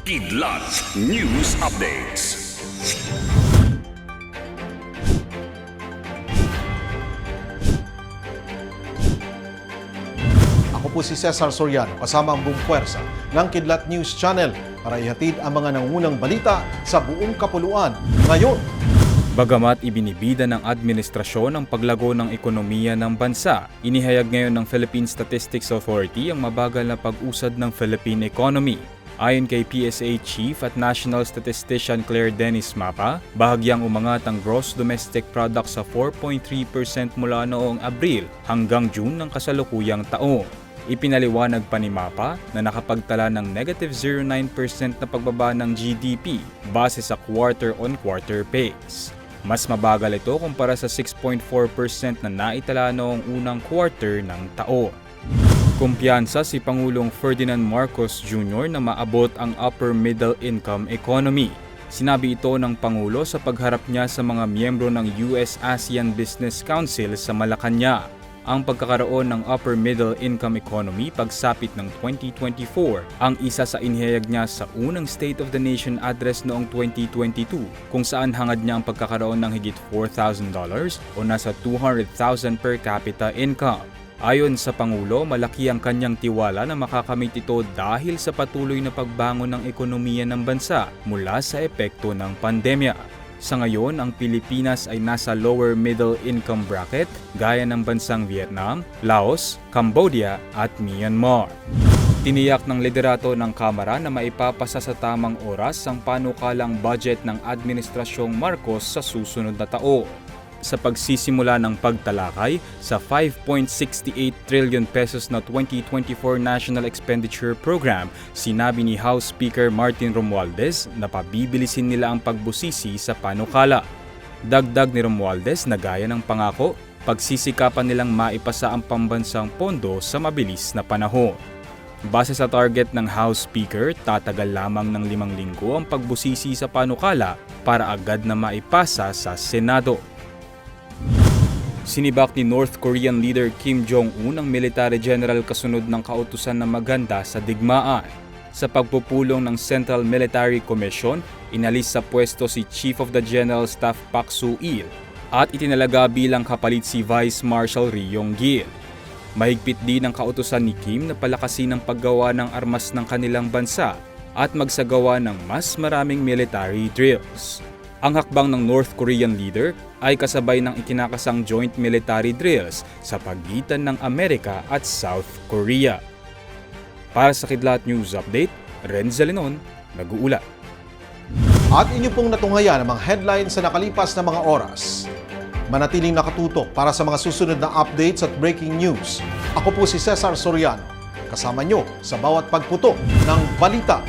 Kidlat News Updates. Ako po si Cesar Soriano kasama ang buong puwersa ng Kidlat News Channel para ihatid ang mga nangunang balita sa buong kapuluan. Ngayon, Bagamat ibinibida ng administrasyon ang paglago ng ekonomiya ng bansa, inihayag ngayon ng Philippine Statistics Authority ang mabagal na pag-usad ng Philippine economy. Ayon kay PSA Chief at National Statistician Claire Dennis Mapa, bahagyang umangat ang gross domestic product sa 4.3% mula noong Abril hanggang June ng kasalukuyang taon. Ipinaliwanag pa ni Mapa na nakapagtala ng negative 0.9% na pagbaba ng GDP base sa quarter-on-quarter pace. Mas mabagal ito kumpara sa 6.4% na naitala noong unang quarter ng taon. Kumpiyansa si Pangulong Ferdinand Marcos Jr. na maabot ang upper middle income economy. Sinabi ito ng Pangulo sa pagharap niya sa mga miyembro ng US-ASEAN Business Council sa Malacanang. Ang pagkakaroon ng upper middle income economy pagsapit ng 2024 ang isa sa inihayag niya sa unang State of the Nation address noong 2022 kung saan hangad niya ang pagkakaroon ng higit $4,000 o nasa 200,000 per capita income. Ayon sa Pangulo, malaki ang kanyang tiwala na makakamit ito dahil sa patuloy na pagbangon ng ekonomiya ng bansa mula sa epekto ng pandemya. Sa ngayon, ang Pilipinas ay nasa lower middle income bracket gaya ng bansang Vietnam, Laos, Cambodia at Myanmar. Tiniyak ng liderato ng Kamara na maipapasa sa tamang oras ang panukalang budget ng Administrasyong Marcos sa susunod na taon sa pagsisimula ng pagtalakay sa 5.68 trillion pesos na 2024 National Expenditure Program, sinabi ni House Speaker Martin Romualdez na pabibilisin nila ang pagbusisi sa panukala. Dagdag ni Romualdez na gaya ng pangako, pagsisikapan nilang maipasa ang pambansang pondo sa mabilis na panahon. Base sa target ng House Speaker, tatagal lamang ng limang linggo ang pagbusisi sa panukala para agad na maipasa sa Senado. Sinibak ni North Korean leader Kim Jong-un ang military general kasunod ng kautusan na maganda sa digmaan. Sa pagpupulong ng Central Military Commission, inalis sa pwesto si Chief of the General Staff Pak Soo-il at itinalaga bilang kapalit si Vice Marshal Ri Yong-gil. Mahigpit din ang kautusan ni Kim na palakasin ang paggawa ng armas ng kanilang bansa at magsagawa ng mas maraming military drills. Ang hakbang ng North Korean leader ay kasabay ng ikinakasang joint military drills sa pagitan ng Amerika at South Korea. Para sa Kidlat News Update, Renzo Lenon, nag-uula. at inyo pong natunghayan ang mga headlines sa nakalipas na mga oras. Manatiling nakatutok para sa mga susunod na updates at breaking news. Ako po si Cesar Soriano, kasama nyo sa bawat pagputok ng balita.